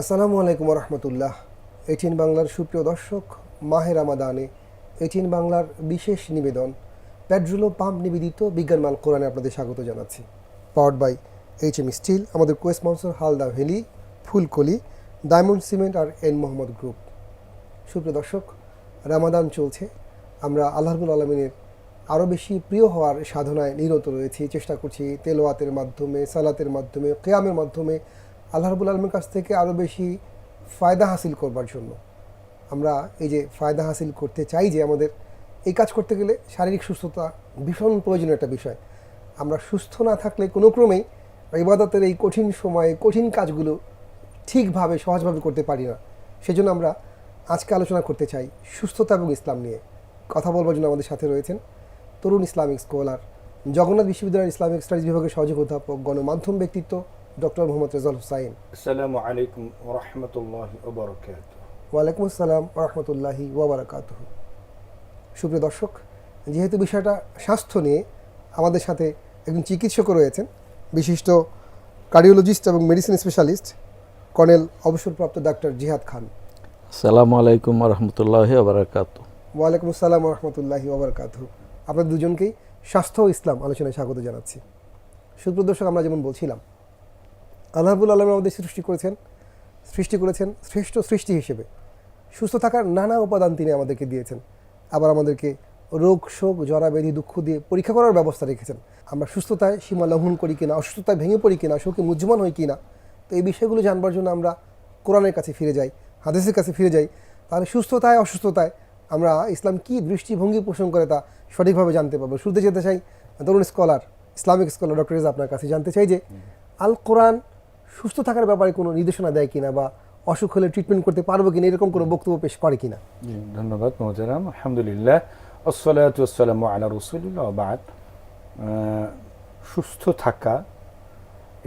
আসসালামু আলাইকুম রহমতুল্লাহ এটিন বাংলার সুপ্রিয় দর্শক মাহের আমাদানে এটিন বাংলার বিশেষ নিবেদন পেট্রোলো পাম্প নিবেদিত বিজ্ঞানমাল কোরআনে আপনাদের স্বাগত জানাচ্ছি। Powered by H M steel আমাদের co sponsor Halda valley, Fulkoli, diamond cement R N Mohammad group. সুপ্রিয় দর্শক, রামাদান চলছে। আমরা আল্লাহবুল আলমিনের আরও বেশি প্রিয় হওয়ার সাধনায় নিরত রয়েছি। চেষ্টা করছি তেলোয়াতের মাধ্যমে, সালাতের মাধ্যমে, কেয়ামের মাধ্যমে আল্লাহ রবুল আলমীর কাছ থেকে আরও বেশি ফায়দা হাসিল করবার জন্য। আমরা এই যে ফায়দা হাসিল করতে চাই যে আমাদের এই কাজ করতে গেলে শারীরিক সুস্থতা ভীষণ প্রয়োজনীয় একটা বিষয়। আমরা সুস্থ না থাকলে কোনো ক্রমেই ইবাদতের এই কঠিন সময়ে কঠিন কাজগুলো ঠিকভাবে, সহজভাবে করতে পারি না। সেজন্য আমরা আজকে আলোচনা করতে চাই সুস্থতা এবং ইসলাম নিয়ে। কথা বলবার জন্য আমাদের সাথে রয়েছেন তরুণ ইসলামিক স্কলার, জগন্নাথ বিশ্ববিদ্যালয়ের ইসলামিক স্টাডিজ বিভাগের সহযোগী অধ্যাপক, গণমাধ্যম ব্যক্তিত্ব ডক্টর মোহাম্মদ রেজাল হুসাইন আসসালামু আলাইকুম রহমতুল্লাহি ওয়ালাইকুম আসসালাম রহমতুল্লাহি ওবরাকাত সুপ্রিয় দর্শক যেহেতু বিষয়টা স্বাস্থ্য নিয়ে আমাদের সাথে একজন চিকিৎসকও রয়েছেন বিশিষ্ট কার্ডিওলজিস্ট এবং মেডিসিন স্পেশালিস্ট কর্নেল অবসরপ্রাপ্ত ডাক্তার জিহাদ খান। আসসালামু আলাইকুম রহমতুল্লাহি ওবরাকাত ওয়ালাইকুম আসসালাম রহমতুল্লাহি ওবরাকাত আপনাদের দুজনকেই স্বাস্থ্য ইসলাম আলোচনায় স্বাগত জানাচ্ছি। সুপ্রদর্শক আমরা যেমন বলছিলাম আল্লাহবুল আলম আমাদের সৃষ্টি করেছেন সৃষ্টি করেছেন শ্রেষ্ঠ সৃষ্টি হিসেবে। সুস্থ থাকার নানা উপাদান তিনি আমাদেরকে দিয়েছেন। আবার আমাদেরকে রোগ, শোক জরা ব্যাধি দুঃখ দিয়ে পরীক্ষা করার ব্যবস্থা রেখেছেন। আমরা সুস্থতায় সীমা লঙ্ঘন করি কিনা, অসুস্থতায় ভেঙে পড়ি কিনা, শোকে মুজ্জমান হই কিনা, তো এই বিষয়গুলো জানবার জন্য আমরা কোরআনের কাছে ফিরে যাই, হাদিসের কাছে ফিরে যাই। তাহলে সুস্থতায়, অসুস্থতায় আমরা ইসলাম কি দৃষ্টিভঙ্গি পোষণ করে তা সঠিকভাবে জানতে পারব। শুরুতে যেতে চাই তরুণ স্কলার ইসলামিক স্কলার ডক্টর আপনার কাছে জানতে চাই যে আল কোরআন সুস্থ থাকার ব্যাপারে কোনো নির্দেশনা দেয় কিনা বা অসুখ হলে ট্রিটমেন্ট করতে পারব কিনা, এরকম কোনো বক্তব্য পেশ করে কিনা? ধন্যবাদ মোহতারাম। আলহামদুলিল্লাহ আসসালামু আলা রসুলিল্লাহ বাদ। সুস্থ থাকা,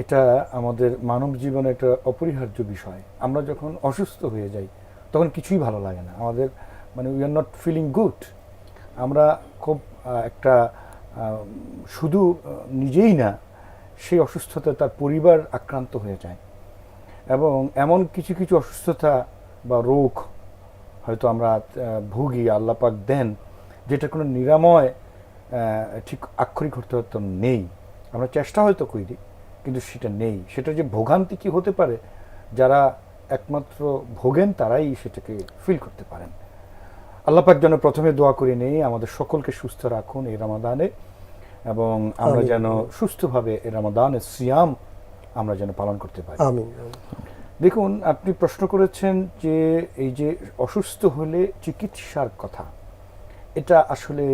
এটা আমাদের মানব জীবনে একটা অপরিহার্য বিষয়। আমরা যখন অসুস্থ হয়ে যাই, তখন কিছুই ভালো লাগে না। আমাদের মানে we are not feeling good আমরা খুব একটা শুধু নিজেই না সেই অসুস্থতা তার পরিবার আক্রান্ত হয়ে যায়। এবং এমন কিছু কিছু অসুস্থতা বা রোগ হয়তো আমরা ভুগি আল্লাপাক দেন যেটা কোনো নিরাময় ঠিক আক্ষরিক অর্থ হয়তো নেই। আমরা চেষ্টা হয়তো করি, কিন্তু সেটা নেই। সেটা যে ভোগান্তি কি হতে পারে, যারা একমাত্র ভোগেন তারাই সেটাকে ফিল করতে পারেন। আল্লাপাক যেন প্রথমে দোয়া করে নেই, আমাদের সকলকে সুস্থ রাখুন এই রামাদানে। এবং আমরা যেন সুস্থভাবে রামাদানের সিয়াম আমরা যেন পালন করতে পারি। আমিন দেখুন আপনি প্রশ্ন করেছেন যে এই যে অসুস্থ হলে চিকিৎসার কথা এটা আসলে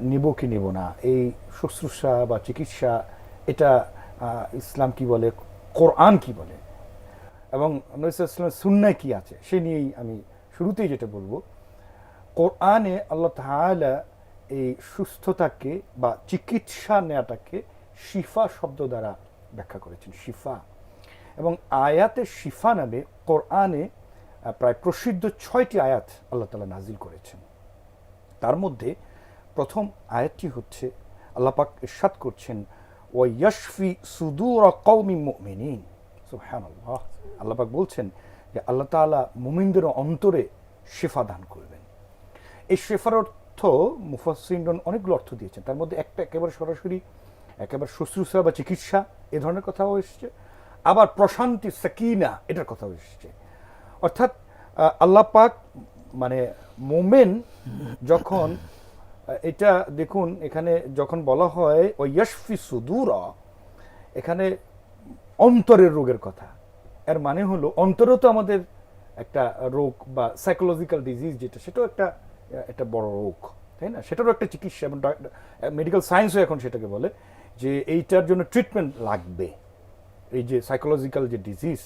নিব কি নিব না? এই শুশ্রূষা বা চিকিৎসা এটা ইসলাম কি বলে কোরআন কি বলে? এবং নবীলাম সুন্নায় কি আছে? সে নিয়েই আমি শুরুতেই যেটা বলব। কোরআনে আল্লাহ তাআলা এই সুস্থতাকে বা চিকিৎসা নেওয়াটাকে শিফা শব্দ দ্বারা ব্যাখ্যা করেছেন, শিফা। এবং আয়াতে শিফা নামে কোরআনে প্রায় প্রসিদ্ধ ছয়টি আয়াত আল্লাহ তালা নাজিল করেছেন। তার মধ্যে প্রথম আয়াতটি হচ্ছে আল্লাপাক ইরশাদ করছেন ও ইয়াশফি সুদূর কৌমি মুমিনিন। সুবহানাল্লাহ। আল্লাপাক বলছেন যে, আল্লাহ তাআলা মুমিনদের অন্তরে শেফা দান করবেন। এই শেফার মুফাসিনগণ অনেকগুলো অর্থ দিয়েছেন। তার মধ্যে একটা একেবারে সরাসরি, একেবারে শুশ্রূষা বা চিকিৎসা, এ ধরনের কথাও এসেছে। আবার প্রশান্তি, সাকিনা, এটার কথাও এসেছে। অর্থাৎ আল্লাহ পাক মানে মোমেন যখন এটা দেখুন, এখানে যখন বলা হয় ও ইয়াশফি সুদূর, এখানে অন্তরের রোগের কথা। এর মানে হলো, অন্তরেও তো আমাদের একটা রোগ বা সাইকোলজিক্যাল ডিজিজ যেটা, সেটাও একটা একটা বড় রোগ তাই না? সেটারও একটা চিকিৎসা এবং মেডিকেল সায়েন্সও এখন সেটাকে বলে যে এইটার জন্য ট্রিটমেন্ট লাগবে। এই যে সাইকোলজিক্যাল যে ডিজিজ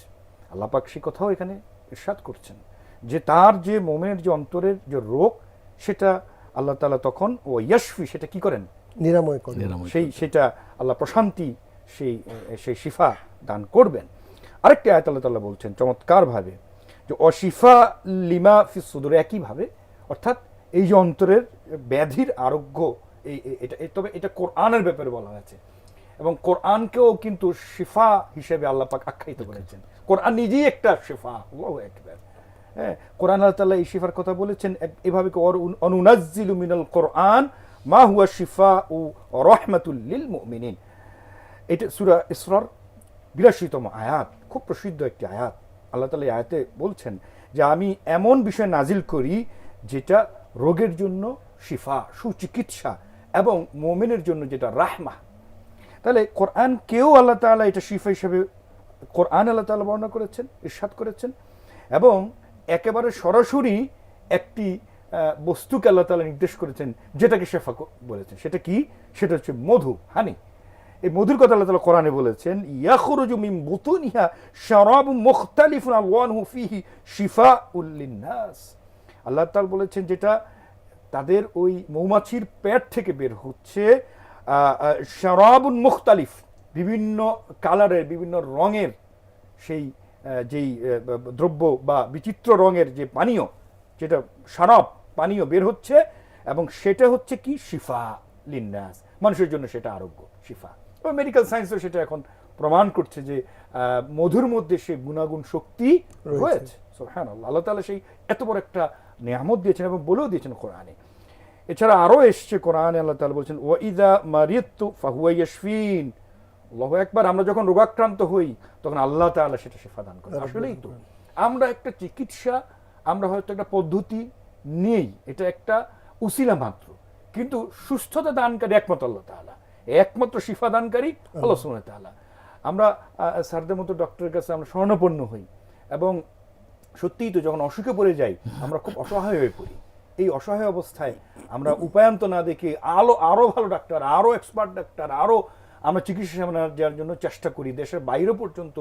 আল্লাপাক সে কথাও এখানে ইরশাদ করছেন যে তার যে মোমের যে অন্তরের যে রোগ সেটা আল্লাহ তাআলা তখন ও ইয়াশফি সেটা কি করেন? নিরাময় করে নিরাময় সেই সেটা আল্লাহ প্রশান্তি সেই সেই শিফা দান করবেন। আরেকটি আয়াত আল্লাহ তাআলা বলছেন চমৎকারভাবে যে অশিফা লিমা ফিস সুদুর একইভাবে অর্থাৎ এই যে অন্তরের ব্যাধির আরোগ্য এই এটা তবে এটা কোরআনের ব্যাপারে বলা হয়েছে। এবং কোরআনকেও কিন্তু শিফা হিসেবে আল্লাপাক আখ্যায়িত করেছেন। কোরআন নিজেই একটা শিফা আল্লাহু আকবার। হ্যাঁ কোরআন আল্লাহ তাআলা এই শিফার কথা বলেছেন এভাবে অর মিনাল কোরআন মা হুয়া শিফা ও রহমাতুল লিল মুমিনিন। এটা সুরা ইসরার বিরাশিতম আয়াত খুব প্রসিদ্ধ একটি আয়াত। আল্লাহ তালা এই আয়াতে বলছেন যে আমি এমন বিষয় নাজিল করি যেটা রোগের জন্য শিফা, সুচিকিৎসা এবং মোমেনের জন্য যেটা রাহমা। তাহলে কোরআন কেউ আল্লাহ তাআলা এটা শিফা হিসেবে, কোরআন আল্লাহ তাআলা বর্ণনা করেছেন, ইরশাদ করেছেন এবং একেবারে সরাসরি একটি বস্তুকে আল্লাহ তাআলা নির্দেশ করেছেন, যেটাকে শেফা বলেছেন। সেটা কি? সেটা হচ্ছে মধু, হানি। এই মধুর কথা আল্লাহ তাআলা কোরআনে বলেছেন, ইয়াখরুজু মিন বুতুনিহা শারাবুন মুখতালিফুন আলওয়ানহু ফিহি শিফাউল লিন্নাস। আল্লাহ তাআলা বলেছেন যেটা তাদের ওই মৌমাছির পেট থেকে বের হচ্ছে শারাবুন মুখতালিফ বিভিন্ন কালারের বিভিন্ন রঙের সেই যেই দ্রব্য বা বিচিত্র রঙের যে পানীয় যেটা সারাপ পানীয় বের হচ্ছে এবং সেটা হচ্ছে কি? শিফা লিন্নাস। মানুষের জন্য সেটা আরোগ্য শিফা। এবং মেডিকেল সায়েন্সও সেটা এখন প্রমাণ করছে যে আহ, মধুর মধ্যে সে গুণাগুণ শক্তি রয়েছে। হ্যাঁ আল্লাহ তাআলা সেই এত বড় একটা নিয়ামত দিয়েছেন এবং বলেও দিয়েছেন কোরআনে। এছাড়া আরও এসছে কোরআনে আল্লাহ তাআলা বলছেন ওয়াইদা মারিয়াতু ফাহুয়া ইয়াশফিন। আল্লাহু একবার আমরা যখন রোগাক্রান্ত হই তখন আল্লাহ তাআলা সেটা শেফা দান করেন। আসলেই তো। আমরা একটা চিকিৎসা আমরা হয়তো একটা পদ্ধতি নেই এটা একটা উসিলা মাত্র। কিন্তু সুস্থতা দানকারী একমাত্র আল্লাহ তাআলা। একমাত্র শিফা দানকারী আল্লাহ ওয়া তাআলা। আমরা স্যারদের মতো ডক্টরের কাছে আমরা স্বর্ণপন্ন হই এবং সত্যিই তো যখন অসুখে পড়ে যাই আমরা খুব অসহায় হয়ে পড়ি। এই অসহায় অবস্থায় আমরা উপায়ন্ত না দেখে আলো আরও ভালো ডাক্তার আরও এক্সপার্ট ডাক্তার আরও আমরা চিকিৎসা সেবা দেওয়ার জন্য চেষ্টা করি। দেশের বাইরে পর্যন্ত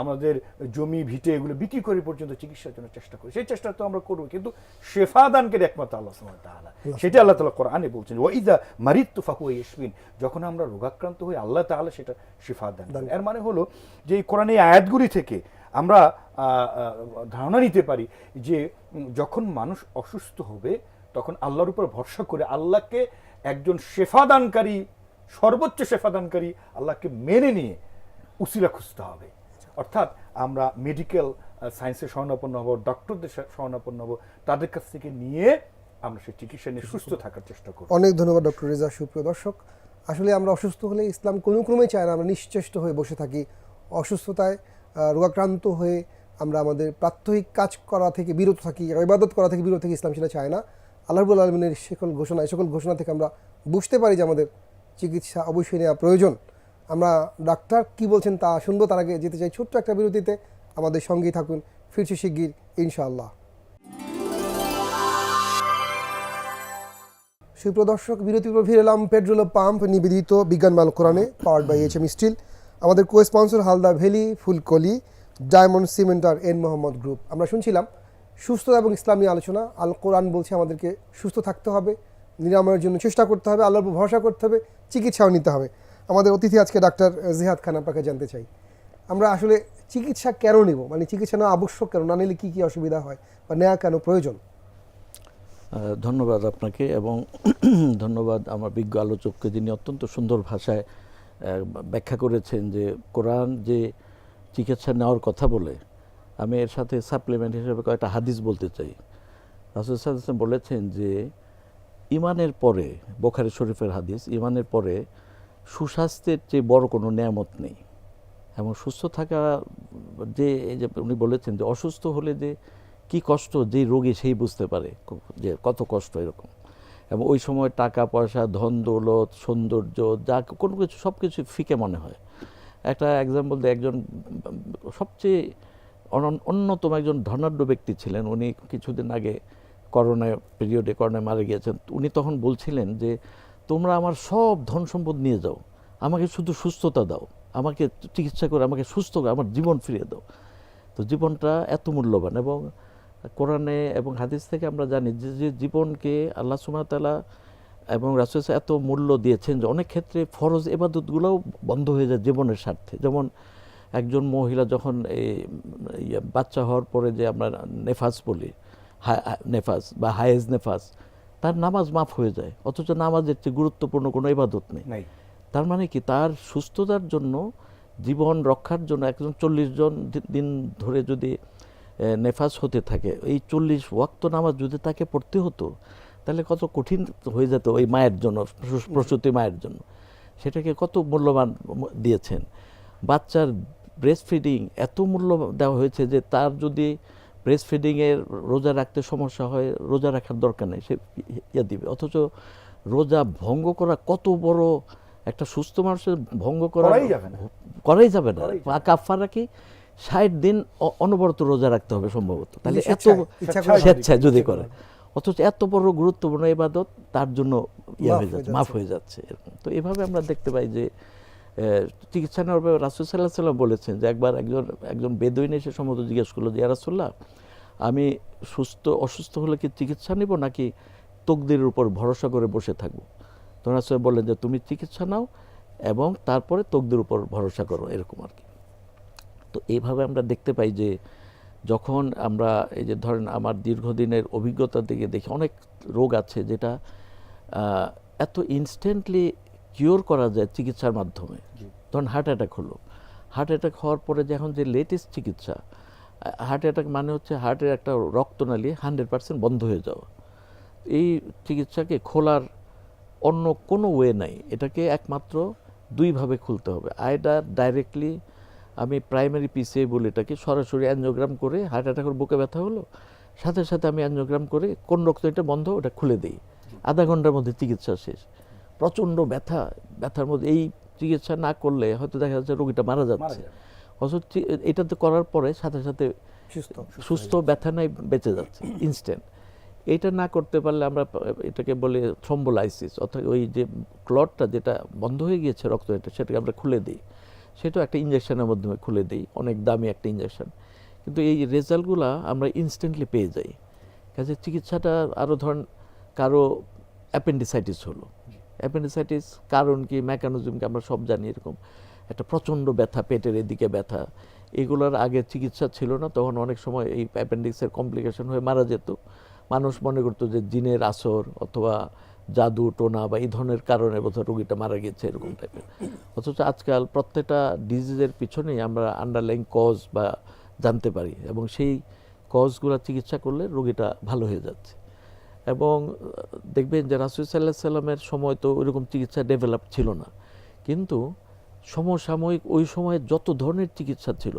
আমাদের জমি ভিটে এগুলো বিক্রি করে পর্যন্ত চিকিৎসার জন্য চেষ্টা করি। সেই চেষ্টা তো আমরা করব কিন্তু শেফা দানকে একমাত্র আল্লাহ তাআলা। সেটা আল্লাহ তাআলা কোরআনে বলছেন ওয়াইদা মারিত্তু ফাহুয়া ইয়াশফিন। যখন আমরা রোগাক্রান্ত হই আল্লাহ তাআলা সেটা শিফা দান এর মানে হলো যে এই কোরআন এই আয়াতগুলি থেকে আমরা ধারণা নিতে পারি যে যখন মানুষ অসুস্থ হবে তখন আল্লাহর উপর ভরসা করে আল্লাহকে একজন শেফাদানকারী সর্বোচ্চ শেফাদানকারী আল্লাহকে মেনে নিয়ে উসিলা খুঁজতে হবে। অর্থাৎ আমরা মেডিকেল সায়েন্সে স্বর্ণাপন্ন হব ডক্টরদের স্বর্ণাপন্ন হব তাদের কাছ থেকে নিয়ে আমরা সেই চিকিৎসা নিয়ে সুস্থ থাকার চেষ্টা করব। অনেক ধন্যবাদ ডক্টর রেজা। সুপ্রিয় দর্শক আসলে আমরা অসুস্থ হলে ইসলাম কোনো ক্রমে চায় না আমরা নিশ্চেষ্ট হয়ে বসে থাকি অসুস্থতায়। রোগাক্রান্ত হয়ে আমরা আমাদের প্রাত্যহিক কাজ করা থেকে বিরত থাকি, ইবাদত করা থেকে বিরত থাকি ইসলাম সেটা চায় না। আল্লাহবুল আলমিনের সকল ঘোষণা সকল ঘোষণা থেকে আমরা বুঝতে পারি যে আমাদের চিকিৎসা অবশ্যই নেওয়া প্রয়োজন। আমরা ডাক্তার কি বলছেন তা শুনব, তার আগে যেতে চাই ছোট্ট একটা বিরতিতে। আমাদের সঙ্গেই থাকুন, ফিরছি শিগগির, ইনশাআল্লাহ। সুপ্রদর্শক বিরতির ফিরে এলাম পেট্রোল পাম্প নিবেদিত বিজ্ঞান মাল কোরআনে powered by H M steel আমাদের co sponsor Halda valley, Fulkoli, diamond cement R N Mohammad group. আমরা শুনছিলাম সুস্থতা এবং ইসলামী আলোচনা। আল কোরআন বলছে আমাদেরকে সুস্থ থাকতে হবে, নিরাময়ের জন্য চেষ্টা করতে হবে, আল্লাহর ভরসা করতে হবে, চিকিৎসাও নিতে হবে। আমাদের অতিথি আজকে ডাক্তার জিহাদ খান আপনাকে জানতে চাই। আমরা আসলে চিকিৎসা কেন নেব? মানে চিকিৎসা নেওয়া আবশ্যক কেন? না নিলে কী কী অসুবিধা হয়? বা নেওয়া কেন প্রয়োজন? ধন্যবাদ আপনাকে এবং ধন্যবাদ আমার বিজ্ঞ আলোচককে যিনি অত্যন্ত সুন্দর ভাষায় ব্যাখ্যা করেছেন যে কোরআন যে চিকিৎসা নেওয়ার কথা বলে, আমি এর সাথে সাপ্লিমেন্ট হিসেবে কয়েকটা হাদিস বলতে চাই। রাসুল সাল্লাম বলেছেন যে ইমানের পরে, বোখারি শরীফের হাদিস ইমানের পরে সুস্বাস্থ্যের চেয়ে বড় কোনো নিয়ামত নেই। এবং সুস্থ থাকা যে, এই যে উনি বলেছেন যে, অসুস্থ হলে যে কি কষ্ট, যে রোগী সেই বুঝতে পারে যে কত কষ্ট এরকম। এবং ওই সময় টাকা পয়সা ধন দৌলত, সৌন্দর্য, যা কোনো কিছু, সব কিছু ফিকে মনে হয়। একটা এক্সাম্পল দিয়ে একজন, সবচেয়ে অন্যতম একজন ধনাঢ্য ব্যক্তি ছিলেন। উনি কিছুদিন আগে করোনা পিরিয়ডে করোনায় মারা গিয়েছেন। উনি তখন বলছিলেন যে, তোমরা আমার সব ধন সম্পদ নিয়ে যাও। আমাকে শুধু সুস্থতা দাও। আমাকে চিকিৎসা করে, আমাকে সুস্থ করে, আমার জীবন ফিরিয়ে দাও। তো জীবনটা এত মূল্যবান এবং কোরআনে এবং হাদিস থেকে আমরা জানি যে যে জীবনকে আল্লাহ সুমাতালা এবং রাসুল এত মূল্য দিয়েছেন যে অনেক ক্ষেত্রে ফরজ এবাদতগুলোও বন্ধ হয়ে যায় জীবনের স্বার্থে। যেমন একজন মহিলা যখন এই ইয়ে বাচ্চা হওয়ার পরে যে আমরা নেফাস বলি নেফাস বা হায়েজ নেফাস তার নামাজ মাফ হয়ে যায়। অথচ নামাজের চেয়ে গুরুত্বপূর্ণ কোনো ইবাদত নেই। তার মানে কি? তার সুস্থতার জন্য জীবন রক্ষার জন্য একজন চল্লিশ জন দিন ধরে যদি নেফাস হতে থাকে। এই চল্লিশ ওয়াক্ত নামাজ যদি তাকে পড়তে হতো তাহলে কত কঠিন হয়ে যেত ওই মায়ের জন্য প্রসূতি মায়ের জন্য। সেটাকে কত মূল্যবান দিয়েছেন। বাচ্চার ব্রেস্ট ফিডিং এত মূল্য দেওয়া হয়েছে যে তার যদি ব্রেস্ট ফিডিংয়ের রোজা রাখতে সমস্যা হয় রোজা রাখার দরকার নেই সে ইয়ে দিবে। অথচ রোজা ভঙ্গ করা কত বড় একটা সুস্থ মানুষের ভঙ্গ করা যাবে না। করাই যাবে না। করাই যাবে না। কাফারা কি ষাট দিন অনবরত রোজা রাখতে হবে সম্ভবত। তাহলে এত স্বেচ্ছায়, ইচ্ছা করে স্বেচ্ছায় যদি করে। অথচ এত বড় গুরুত্বপূর্ণ ইবাদত তার জন্য ইয়ে হয়ে যাচ্ছে মাফ হয়ে যাচ্ছে এরকম। তো এভাবে আমরা দেখতে পাই যে চিকিৎসা নেওয়ার ব্যাপারে রাসুল সাল্লাহ সাল্লাম বলেছেন যে একবার একজন একজন বেদইন এসে সম্ভবত জিজ্ঞেস করল যে রাসুল্লাহ আমি সুস্থ অসুস্থ হলে কি চিকিৎসা নিব নাকি তকদিরের উপর ভরসা করে বসে থাকব? তখন রাসুল বললেন যে তুমি চিকিৎসা নাও এবং তারপরে তকদির উপর ভরসা করো এরকম আর কি। তো এইভাবে আমরা দেখতে পাই যে যখন আমরা এই যে ধরেন আমার দীর্ঘদিনের অভিজ্ঞতা থেকে দেখি অনেক রোগ আছে যেটা এত ইনস্ট্যান্টলি কিওর করা যায় চিকিৎসার মাধ্যমে। ধরুন হার্ট অ্যাটাক হলো। হার্ট অ্যাটাক হওয়ার পরে যে এখন যে লেটেস্ট চিকিৎসা হার্ট অ্যাটাক মানে হচ্ছে হার্টের একটা রক্তনালী হান্ড্রেড পার্সেন্ট বন্ধ হয়ে যাওয়া। এই চিকিৎসাকে খোলার অন্য কোনো ওয়ে নাই। এটাকে একমাত্র দুইভাবে খুলতে হবে। আইডার ডাইরেক্টলি আমি প্রাইমারি পিসিএ বলে এটাকে সরাসরি অ্যাঞ্জিওগ্রাম করে হার্ট অ্যাটাকের বুকে ব্যথা হলো সাথে সাথে আমি অ্যাঞ্জিওগ্রাম করে কোন রক্ত এটা বন্ধ ওটা খুলে দিই। আধা ঘণ্টার মধ্যে চিকিৎসা শেষ। প্রচণ্ড ব্যথা ব্যথার মধ্যে এই চিকিৎসা না করলে হয়তো দেখা যাচ্ছে রোগীটা মারা যাচ্ছে। অথচ চি- এটাতে করার পরে সাথে সাথে সুস্থ ব্যথা নাই বেঁচে যাচ্ছে ইনস্ট্যান্ট এটা না করতে পারলে আমরা এটাকে বলে থ্রম্বোলাইসিস অর্থাৎ ওই যে ক্লটটা যেটা বন্ধ হয়ে গিয়েছে রক্ত এটা সেটাকে আমরা খুলে দিই। সেটাও একটা ইঞ্জেকশনের মাধ্যমে খুলে দিই, অনেক দামি একটা ইঞ্জেকশন কিন্তু এই রেজাল্টগুলো আমরা ইনস্ট্যান্টলি পেয়ে যাই। কাজে চিকিৎসাটা আরও ধরেন কারও অ্যাপেন্ডিসাইটিস হলো। অ্যাপেন্ডিসাইটিস কারণ কি? মেকানিজম কি আমরা সব জানি এরকম। একটা প্রচণ্ড ব্যথা, পেটের এদিকে ব্যথা। এগুলোর আগে চিকিৎসা ছিল না, তখন অনেক সময় এই অ্যাপেন্ডিক্সের কমপ্লিকেশন হয়ে মারা যেত। মানুষ মনে করতো যে জিনের আসর অথবা জাদু, টোনা বা এই ধরনের কারণে বোধহয় রোগীটা মারা গেছে এরকম টাইপের অথচ আজকাল প্রত্যেকটা ডিজিজের পিছনেই আমরা আন্ডারলাইন কজ বা জানতে পারি এবং সেই কজগুলো চিকিৎসা করলে রোগীটা ভালো হয়ে যাচ্ছে। এবং দেখবেন যে রাসুল সাল্লাহ সাল্লামের সময় তো ওইরকম চিকিৎসা ডেভেলপ ছিল না। কিন্তু সমসাময়িক ওই সময়ে যত ধরনের চিকিৎসা ছিল,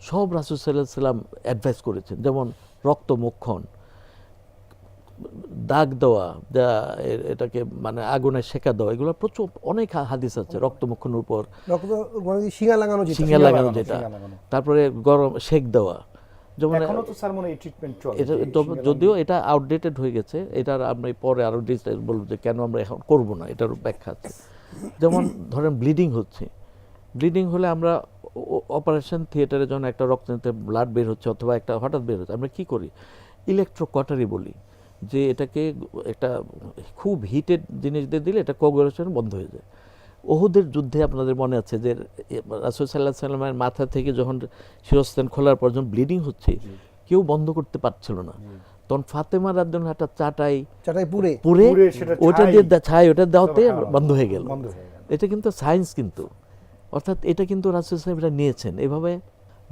সব রাসুল সাল্লাহ সাল্লাম অ্যাডভাইস করেছেন। যেমন রক্তমক্ষণ দাগ দেওয়া এটাকে মানে আগুনে সেকা দেওয়া এগুলো প্রচুর অনেক হাদিস আছে রক্তমক্ষণের উপর। রক্ত মানে শিঙা লাগানো যেটা? লাগানো যেটা। তারপরে গরম সেক দেওয়া। যেমন এখনও তো স্যার এই ট্রিটমেন্ট চলে এটা যে তবে শিঙা যদিও এটা আউটডেটেড হয়ে গেছে এটার আমরা পরে আরও ডিটেইলস বলব যে কেন আমরা এখন করব না এটার ব্যাখ্যা আছে। যেমন ধরেন ব্লিডিং হচ্ছে। ব্লিডিং হলে আমরা অপারেশন থিয়েটারে যখন একটা রক্তনালীতে ব্লাড বের হচ্ছে অথবা একটা হঠাৎ বের হচ্ছে। আমরা কি করি? ইলেকট্রো কটারি বলি। যে এটাকে একটা খুব হিটেড জিনিস দিয়ে দিলে এটা কোগুলেশন বন্ধ হয়ে যায়। ওহুদের যুদ্ধে আপনাদের মনে আছে যে রাসুল সাল্লাহ সাল্লামের মাথা থেকে যখন শিরস্থান খোলার পর যখন ব্লিডিং হচ্ছে কেউ বন্ধ করতে পারছিল না। তখন ফাতেমা রাদ্দন একটা চাটাই চাটাই পুরে পুরে ওটা দিয়ে ছাই ওটা দেওয়াতে বন্ধ হয়ে গেল। বন্ধ হয়ে গেল। এটা কিন্তু সায়েন্স কিন্তু। অর্থাৎ এটা কিন্তু রাসুল সাহেব এটা নিয়েছেন। এভাবে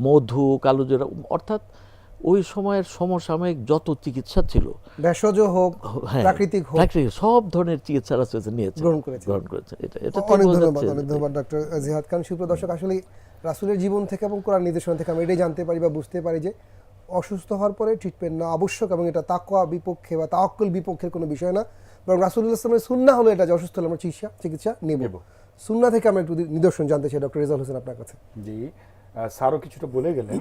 মধু কালোজিরা অর্থাৎ ওই সময়ের সমসাময়িক যত চিকিৎসা ছিল ভেষজ হোক হ্যাঁ, প্রাকৃতিক হোক প্রাকৃতিক সব ধরনের চিকিৎসা রাসুল নিয়েছেন গ্রহণ করেছেন। গ্রহণ করেছেন এটা এটা অনেক ধন্যবাদ অনেক ধন্যবাদ ডক্টর জিহাদ খান। সুপ্রিয় দর্শক আসলে রাসুলের জীবন থেকে এবং কোরআন নির্দেশনা থেকে আমরা এটাই জানতে পারি বা বুঝতে পারি যে অসুস্থ হওয়ার পরে ট্রিটমেন্ট না আবশ্যক এবং এটা তাকওয়া বিপক্ষে বা তাওয়াক্কুল বিপক্ষের কোনো বিষয় না। বরং রাসুল্লাহ ইসলামের সুন্না হলো এটা যে অসুস্থ হলে আমরা চিকিৎসা চিকিৎসা নেব। সুন্না থেকে আমরা একটু নিদর্শন জানতে চাই ডক্টর রেজাল হোসেন আপনার কাছে। জি স্যারও কিছুটা বলে গেলেন।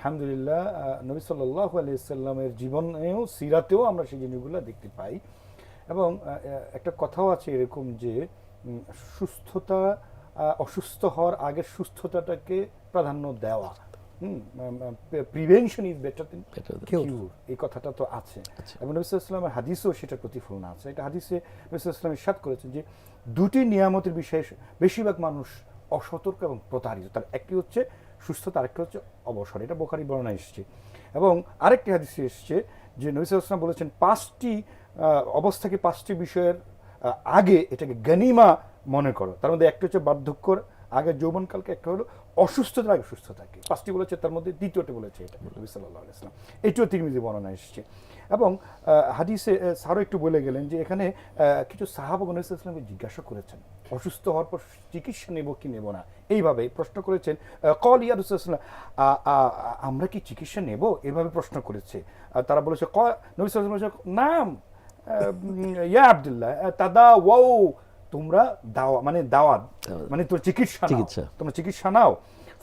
আলহামদুলিল্লাহ নবী সাল্লাহ আলাইসাল্লামের জীবনেও সিরাতেও আমরা সেই জিনিসগুলো দেখতে পাই। এবং একটা কথাও আছে এরকম যে সুস্থতা অসুস্থ হওয়ার আগে সুস্থতাটাকে প্রাধান্য দেওয়া। Prevention is better than. Cure এই কথাটা তো আছে। এবং নবী সাল্লামের হাদিসেও সেটা প্রতিফলন আছে। এটা হাদিসে নবী সাল্লাম ইরশাদ করেছেন যে দুটি নিয়ামতের বিষয়ে বেশিরভাগ মানুষ অসতর্ক এবং প্রতারিত। তার একটি হচ্ছে সুস্থতা আরেকটি হচ্ছে অবসর। এটা বোখারি বর্ণনা এসছে। এবং আরেকটি হাদিসে এসছে যে নবী সাল্লাম বলেছেন, পাঁচটি অবস্থাকে পাঁচটি বিষয়ের আগে এটাকে গনিমা মনে করো। তার মধ্যে একটা হচ্ছে বার্ধক্যর, আগে যৌবনকালকে একটা হলো অসুস্থতার আগে সুস্থ থাকে পাঁচটি বলেছে, তার মধ্যে দ্বিতীয়টি বলেছে এটা নবী সাল্লাল্লাহু আলাইহি ওয়াসাল্লাম। এটিও তিরমিজি বর্ণনা এসেছে। এবং হাদিসে স্যারও একটু বলে গেলেন যে এখানে কিছু সাহাবাগণ ইসলামকে জিজ্ঞাসা করেছেন। অসুস্থ হওয়ার পর চিকিৎসা নেব কি নেব না এইভাবে প্রশ্ন করেছেন আহ, কল ইয়া রসুলাম আমরা কি চিকিৎসা নেব এভাবে প্রশ্ন করেছে আর তারা বলেছে ক নবী সাল্লাল্লাহু আলাইহি ওয়াসাল্লাম, নাম আহ, ইয়া আব্দুল্লাহ আহ, তাদা ওয়াও তোমরা দাওয়া মানে দাওয়াত মানে তোর চিকিৎসা নাও। চিকিৎসা। তোমরা চিকিৎসা নাও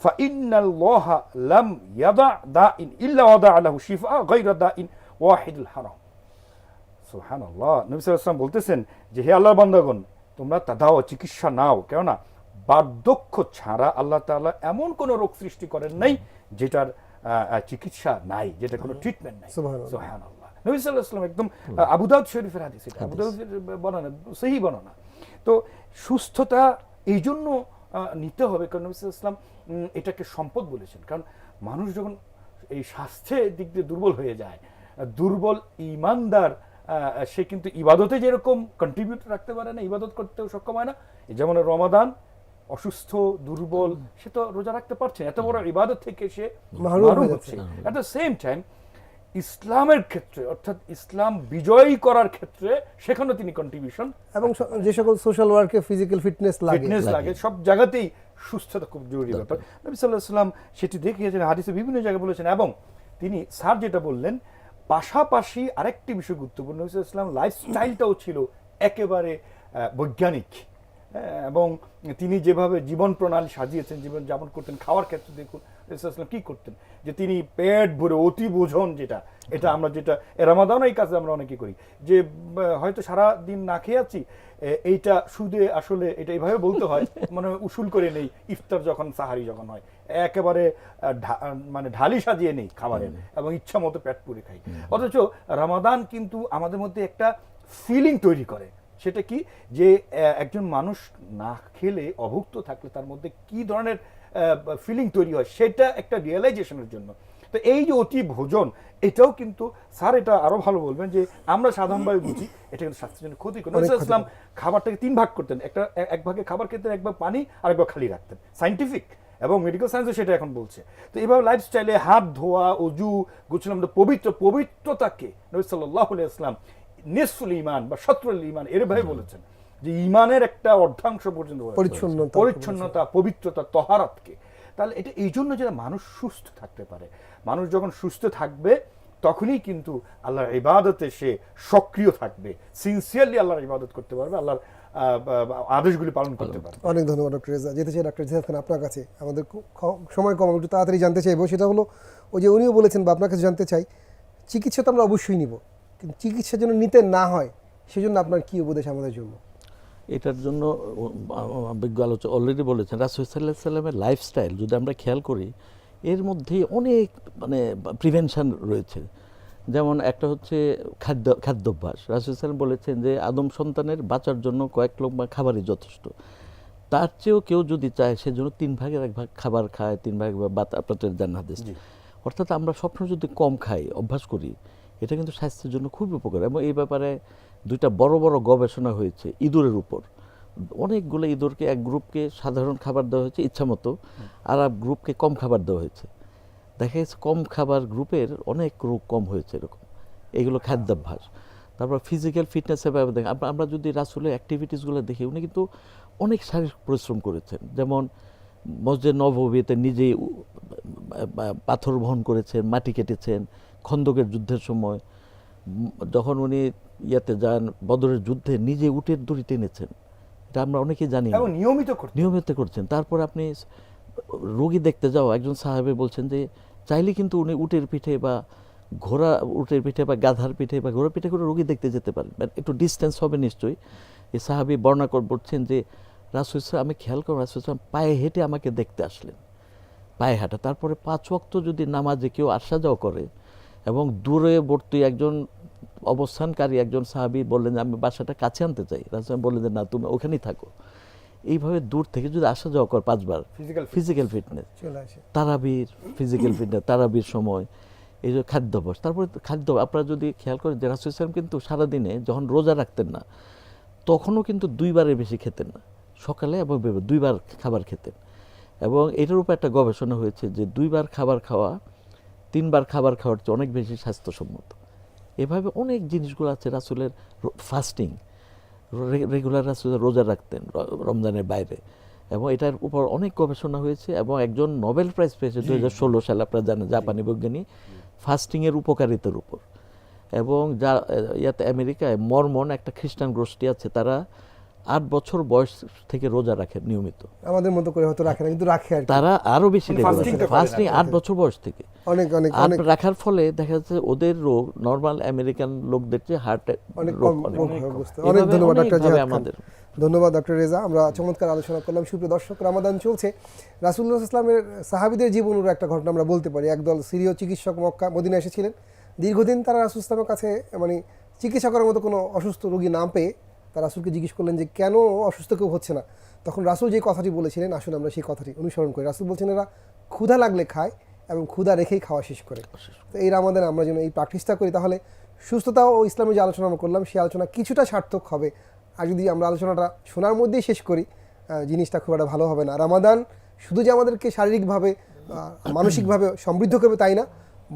فإن الله لم يضع داء إلا وضع له شفاء غير داء واحد الحرام সুহান আল্লাহ নবী সাল্লাম বলতেছেন যে হে আল্লাহর বান্দাগণ তোমরা তা দাও চিকিৎসা নাও। কেননা বার্ধক্য ছাড়া আল্লাহ তাআলা এমন কোন রোগ সৃষ্টি করেন নাই যেটার চিকিৎসা নাই যেটা কোনো ট্রিটমেন্ট নাই। আল্লাহ নবী সাল্লাহ সাল্লাম একদম আহ, আবু দাউদ শরীফের হাদিস এটা। বর্ণনা সেই বর্ণনা। তো সুস্থতা এই জন্য নিতে হবে। কারণ নবী আলাইহি এটাকে সম্পদ বলেছেন। কারণ মানুষ যখন এই স্বাস্থ্যের দিক দিয়ে দুর্বল হয়ে যায় দুর্বল ইমানদার সে কিন্তু ইবাদতে যেরকম কন্ট্রিবিউট রাখতে পারে না ইবাদত করতেও সক্ষম হয় না। যেমন রমাদান অসুস্থ দুর্বল সে তো রোজা রাখতে পারছে এত বড় ইবাদত থেকে সে মাহরুম হচ্ছে। অ্যাট দ্য সেম টাইম ইসলামের ক্ষেত্রে অর্থাৎ ইসলাম বিজয়ী করার ক্ষেত্রে সেখানেও তিনি কন্ট্রিবিউশন এবং যে সকল সোশ্যাল ওয়ার্কে ফিজিক্যাল ফিটনেস লাগে। ফিটনেস লাগে। সব জায়গাতেই সুস্থতা খুব জরুরি ব্যাপার। নবী সাল্লাহ সাল্লাম সেটি দেখিয়েছেন হাদিসে বিভিন্ন জায়গায় বলেছেন এবং তিনি স্যার যেটা বললেন পাশাপাশি আরেকটি বিষয় গুরুত্বপূর্ণ হয়েছে ইসলাম লাইফস্টাইলটাও ছিল একেবারে বৈজ্ঞানিক। হ্যাঁ, এবং তিনি যেভাবে জীবন প্রণালী সাজিয়েছেন জীবন যাপন করতেন খাওয়ার ক্ষেত্রে দেখুন ইসলাম কি করতেন? যে তিনি পেট ভরে অতি বোঝন যেটা এটা আমরা যেটা এ রামাদানও এই কাজে আমরা অনেকে করি। যে হয়তো সারা দিন না খেয়ে আছি এইটা সুদে আসলে এটা এইভাবে বলতে হয় মানে উসুল করে নেই ইফতার যখন সাহারি যখন হয় একেবারে মানে ঢালি সাজিয়ে নেই খাবারের এবং ইচ্ছা মতো পেট পুরে খাই। অথচ রামাদান কিন্তু আমাদের মধ্যে একটা ফিলিং তৈরি করে। সেটা কি? যে একজন মানুষ না খেলে অভুক্ত থাকলে তার মধ্যে কি ধরনের ফিলিং তৈরি হয় সেটা একটা রিয়েলাইজেশনের জন্য। তো এই যে অতি ভোজন এটাও কিন্তু স্যার এটা আরও ভালো বলবেন যে আমরা সাধারণভাবে বুঝি এটা কিন্তু স্বাস্থ্যের জন্য ক্ষতি করে ইসলাম খাবারটাকে তিন ভাগ করতেন। একটা এক ভাগে খাবার খেতেন এক ভাগ পানি আর এক ভাগ খালি রাখতেন। সাইন্টিফিক এবং মেডিকেল সায়েন্সও সেটা এখন বলছে। তো এইভাবে লাইফস্টাইলে হাত ধোয়া অজু গোছলাম পবিত্র পবিত্রতাকে নবী সাল্লাহ ইসলাম নিসফুল ইমান বা সত্রুল ইমান এরভাবে বলেছেন। যে ইমানের একটা অর্ধাংশ পর্যন্ত পরিচ্ছন্নতা। পরিচ্ছন্নতা পবিত্রতা তহারাতকে। তাহলে এটা এই জন্য যে মানুষ সুস্থ থাকতে পারে। মানুষ যখন সুস্থ থাকবে তখনই কিন্তু আল্লাহর ইবাদতে সে সক্রিয় থাকবে। সিনসিয়ারলি আল্লাহর ইবাদত করতে পারবে আল্লাহর আদেশগুলি পালন করতে পারবে। অনেক ধন্যবাদ ডক্টর রেজা। যেতে চাই ডক্টর জিহাদ খান আপনার কাছে। আমাদের সময় কম একটু তাড়াতাড়ি জানতে চাইব। সেটা হলো ওই যে উনিও বলেছেন বা আপনার কাছে জানতে চাই চিকিৎসা তো আমরা অবশ্যই নিব কিন্তু চিকিৎসা যেন নিতে না হয় সেজন্য আপনার কি উপদেশ আমাদের জন্য? এটার জন্য বিজ্ঞ আলোচক অলরেডি বলেছেন রাসুল সাল্লাহ সাল্লামের লাইফস্টাইল যদি আমরা খেয়াল করি এর মধ্যে অনেক মানে প্রিভেনশন রয়েছে। যেমন একটা হচ্ছে খাদ্য খাদ্যাভ্যাস। রাসুল সাল্লাম বলেছেন যে আদম সন্তানের বাঁচার জন্য কয়েক লোকমা খাবারই যথেষ্ট। তার চেয়েও কেউ যদি চায় সেজন্য তিন ভাগের এক ভাগ খাবার খায় তিন ভাগ বাত আপনাদের জান্নাদেশ অর্থাৎ আমরা স্বপ্ন যদি কম খাই অভ্যাস করি এটা কিন্তু স্বাস্থ্যের জন্য খুবই উপকার। এবং এই ব্যাপারে দুইটা বড় বড় গবেষণা হয়েছে ইঁদুরের উপর। অনেকগুলো ইঁদুরকে এক গ্রুপকে সাধারণ খাবার দেওয়া হয়েছে ইচ্ছামতো আর এক গ্রুপকে কম খাবার দেওয়া হয়েছে। দেখা গেছে কম খাবার গ্রুপের অনেক রোগ কম হয়েছে এরকম। এগুলো খাদ্যাভ্যাস। তারপর ফিজিক্যাল ফিটনেসের ব্যাপারে দেখেন, আমরা যদি রাসুলের অ্যাক্টিভিটিসগুলো দেখি, উনি কিন্তু অনেক শারীরিক পরিশ্রম করেছেন। যেমন মসজিদ নববীতে নিজেই পাথর বহন করেছেন, মাটি কেটেছেন খন্দকের যুদ্ধের সময়। যখন উনি ইয়াতে যান বদরের যুদ্ধে নিজে উটের দড়ি টেনেছেন। এটা আমরা অনেকেই জানি নিয়মিত নিয়মিত করছেন। তারপর আপনি রোগী দেখতে যাও একজন সাহেবে বলছেন যে চাইলে কিন্তু উনি উটের পিঠে বা ঘোড়া উটের পিঠে বা গাধার পিঠে বা ঘোড়ার পিঠে করে রোগী দেখতে যেতে পারেন। But একটু ডিস্টেন্স হবে নিশ্চয়ই। এই সাহাবি বর্ণনা কর বলছেন যে রাসুল ইসলাম আমি খেয়াল করলাম রাসুল ইসলাম পায়ে হেঁটে আমাকে দেখতে আসলেন। পায়ে হাঁটা। তারপরে পাঁচ ওয়াক্ত যদি নামাজে কেউ আসা যাওয়া করে এবং দূরে দূরবর্তী একজন অবস্থানকারী একজন সাহাবি বললেন যে আমি বাসাটা কাছে আনতে চাই। রাসুল বললেন যে না তুমি ওখানেই থাকো। এইভাবে দূর থেকে যদি আসা যাওয়া কর পাঁচবার ফিজিক্যাল ফিটনেস চলে আসে। তারাবির ফিজিক্যাল ফিটনেস তারাবির সময় এই যে খাদ্যাভ্যাস। তারপরে খাদ্য আপনারা যদি খেয়াল করেন যে রাসুল ইসলাম কিন্তু সারাদিনে যখন রোজা রাখতেন না তখনও কিন্তু দুইবারের বেশি খেতেন না। সকালে এবং দুইবার খাবার খেতেন। এবং এটার উপর একটা গবেষণা হয়েছে যে দুইবার খাবার খাওয়া তিনবার খাবার খাওয়ার চেয়ে অনেক বেশি স্বাস্থ্যসম্মত। এভাবে অনেক জিনিসগুলো আছে রাসুলের ফাস্টিং রেগুলার রাসুল রোজা রাখতেন রমজানের বাইরে। এবং এটার উপর অনেক গবেষণা হয়েছে এবং একজন নোবেল প্রাইজ পেয়েছে দু হাজার ষোলো সালে আপনারা জানেন জাপানি বৈজ্ঞানিক। ফাস্টিংয়ের উপকারিতার উপর। এবং যা ইয়াতে আমেরিকায় মর্মন একটা খ্রিস্টান গোষ্ঠী আছে তারা আট বছর বয়স থেকে রোজা রাখে নিয়মিত। আমাদের মতো করে হয়তো রাখে না কিন্তু রাখে আর তারা আরও বেশি মানে ফাস্টিং আট বছর বয়স থেকে। অনেক অনেক অনেক। রাখার ফলে দেখা যাচ্ছে ওদের রোগ নর্মাল আমেরিকান লোকদের চেয়ে হার্ট অনেক কম অনেক ধন্যবাদ খান। আমাদের। ধন্যবাদ ডক্টর রেজা। আমরা চমৎকার আলোচনা করলাম। সুপ্রিয় দর্শক রামাদান চলছে। রাসুল্লাহ ইসলামের সাহাবিদের জীবনের একটা ঘটনা আমরা বলতে পারি। একদল সিরীয় চিকিৎসক মক্কা মদিনা এসেছিলেন। দীর্ঘদিন তারা রাসুল ইসলামের কাছে মানে চিকিৎসা করার মতো কোনো অসুস্থ রোগী না পেয়ে রাসুলকে জিজ্ঞেস করলেন যে, কেন অসুস্থ কেউ হচ্ছে না? তখন রাসুল যে কথাটি বলেছিলেন, আসুন আমরা সেই কথাটি অনুসরণ করি। রাসুল বলছেন, এরা ক্ষুধা লাগলে খায় এবং ক্ষুধা রেখেই খাওয়া শেষ করে। তো এই রামাদান আমরা যেন এই প্র্যাকটিসটা করি, তাহলে সুস্থতা ও ইসলামের যে আলোচনা আমরা করলাম, সেই আলোচনা কিছুটা সার্থক হবে। আর যদি আমরা আলোচনাটা শোনার মধ্যেই শেষ করি জিনিসটা খুব একটা ভালো হবে না। রামাদান শুধু যে আমাদেরকে শারীরিকভাবে মানসিকভাবে সমৃদ্ধ করবে তাই না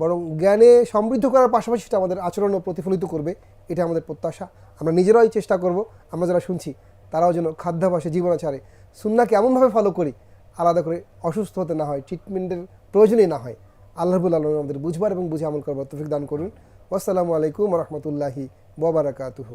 বরং জ্ঞানে সমৃদ্ধ করার পাশাপাশি সেটা আমাদের আচরণও প্রতিফলিত করবে, এটা আমাদের প্রত্যাশা। আমরা নিজেরাই চেষ্টা করব, আমরা যারা শুনছি, তারাও যেন খাদ্যাভাসে জীবনাচারে সুন্নাকে এমনভাবে ফলো করি, আলাদা করে অসুস্থ হতে না হয় ট্রিটমেন্টের প্রয়োজনই না হয়। আল্লাহবুল আলম আমাদের বুঝবার এবং বুঝে আমল করবার তফিক দান করুন। আসসালামু আলাইকুম রহমতুল্লাহি ববারাকাতুহু